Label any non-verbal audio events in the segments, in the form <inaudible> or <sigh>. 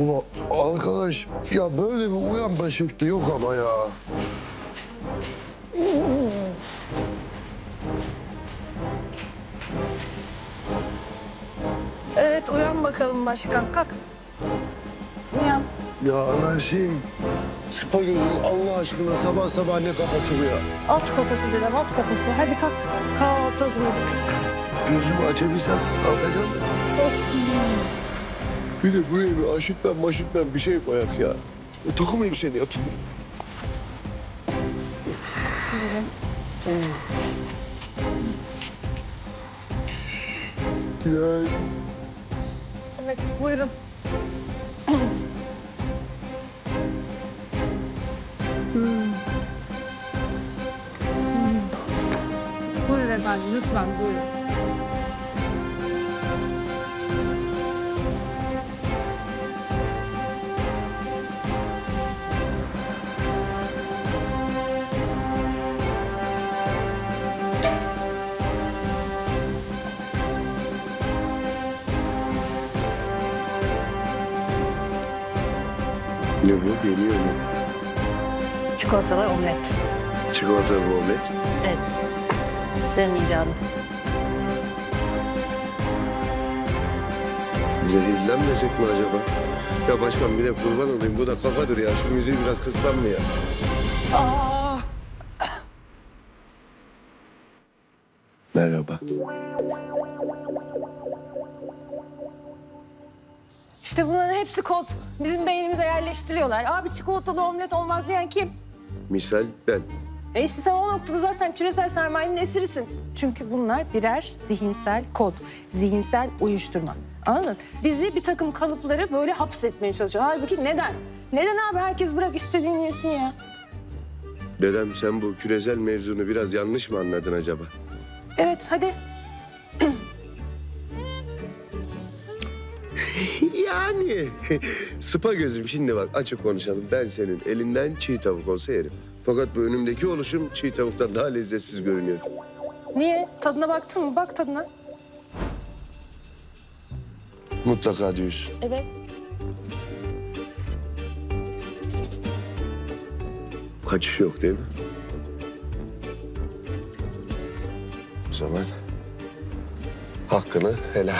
Ama arkadaş ya böyle bir uyanma şekli yok ama ya. Evet uyan bakalım başkan. Kalk. Uyan. Ya anarşim. Spa gözüm Allah aşkına sabah sabah ne kafası bu ya? Alt kafası dedem alt kafası. Hadi kalk. Kahvaltı hazırladık. Gözümü açabilsem kalkacağım da. Bir de buraya bir aşıtmen maşıtmen bir şey koyak ya. O takım elbiseni yatayım. Ya Evet buyurun. Buyurun efendim lütfen buyurun. Ne bu? Geliyor mu? Çikolatalı omlet. Çikolata bu omlet. Evet. Demeyeceğim. Zehirlenmesek mi acaba? Ya başkan bir de kurban olayım. Bu da kafadır ya. Şu müziği biraz kıssam mı ya? Aa! Merhaba. İşte bunların hepsi kod. Bizim beynimize yerleştiriyorlar. Abi çikolatalı omlet olmaz diyen kim? Misal ben. E işte sen o noktada zaten küresel sermayenin esirisin. Çünkü bunlar birer zihinsel kod, zihinsel uyuşturma. Anladın? Bizi bir takım kalıpları böyle hapsetmeye çalışıyorlar. Halbuki neden? Neden abi herkes bırak istediğini yesin ya? Dedem sen bu küresel mevzunu biraz yanlış mı anladın acaba? Evet hadi. <laughs> Yani. Sıpa gözüm şimdi bak açık konuşalım. Ben senin elinden çiğ tavuk olsa yerim. Fakat bu önümdeki oluşum çiğ tavuktan daha lezzetsiz görünüyor. Niye? Tadına baktın mı? Bak tadına. Mutlaka diyorsun. Evet. Kaçış yok değil mi? O zaman hakkını helal.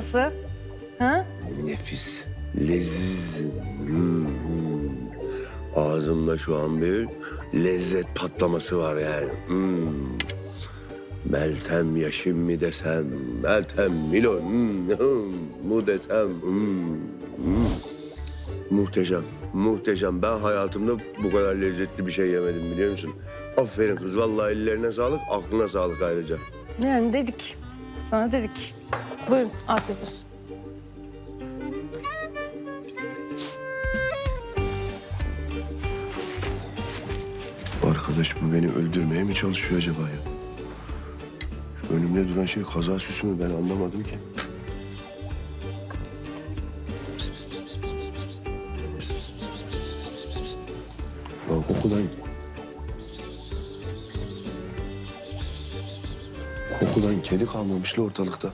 Nasıl? Ha? Nefis, leziz. Hmm. Ağzımda şu an bir lezzet patlaması var yani. Hmm. Meltem Yaşim mi desem, Meltem Milon hmm, hmm, mu desem. hmm, hmm. Muhteşem, muhteşem. Ben hayatımda bu kadar lezzetli bir şey yemedim biliyor musun? Aferin kız, vallahi ellerine sağlık, aklına sağlık ayrıca. Yani dedik. Sana dedik. Buyurun afiyet olsun. Arkadaş bu beni öldürmeye mi çalışıyor acaba ya? Şu önümde duran şey kaza süsü mü ben anlamadım ki. Lan kokudan... Kokudan kedi kalmamış la ortalıkta.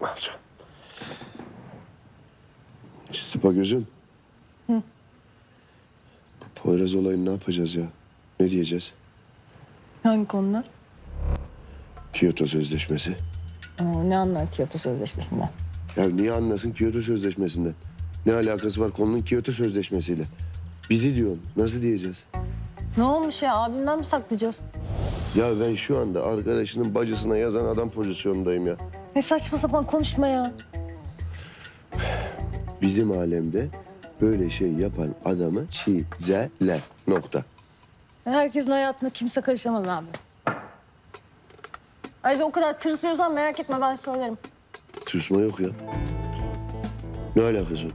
Alacağım. Sıpa gözün. Bu Poyraz olayını ne yapacağız ya? Ne diyeceğiz? Hangi konuda? Kyoto Sözleşmesi. Aa, ne anlar Kyoto Sözleşmesi'nden? Ya niye anlasın Kyoto Sözleşmesi'nden? Ne alakası var konunun Kyoto Sözleşmesi'yle? Bizi diyorsun. Nasıl diyeceğiz? Ne olmuş ya? Abimden mi saklayacağız? Ya ben şu anda arkadaşının bacısına yazan adam pozisyonundayım ya. Ne saçma sapan konuşma ya. Bizim alemde böyle şey yapan adamı çizeler. Nokta. Herkesin hayatına kimse karışamaz abi. Ayrıca o kadar tırsıyorsan merak etme ben söylerim. Tırsma yok ya. Ne alakası var?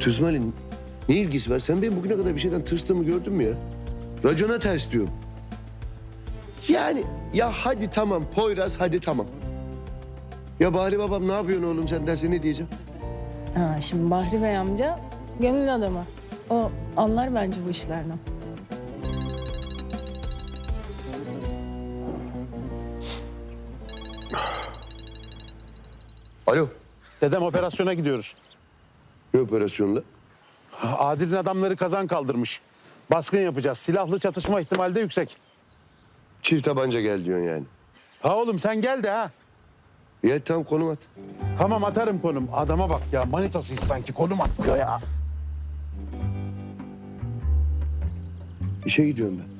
Tırsma Ne ilgisi var? Sen benim bugüne kadar bir şeyden tırstığımı gördün mü ya? Racona ters diyorum. Yani ya hadi tamam Poyraz hadi tamam. Ya Bahri babam ne yapıyorsun oğlum sen derse ne diyeceğim? Ha, şimdi Bahri Bey amca gönül adamı. O anlar bence bu işlerden. Alo. Dedem operasyona gidiyoruz. Ne operasyonla? Adil'in adamları kazan kaldırmış. Baskın yapacağız. Silahlı çatışma ihtimali de yüksek. Çift tabanca gel diyorsun yani. Ha oğlum sen gel de ha. Ya tamam konum at. Tamam atarım konum. Adama bak ya manitasıyız sanki konum atmıyor ya. İşe gidiyorum ben.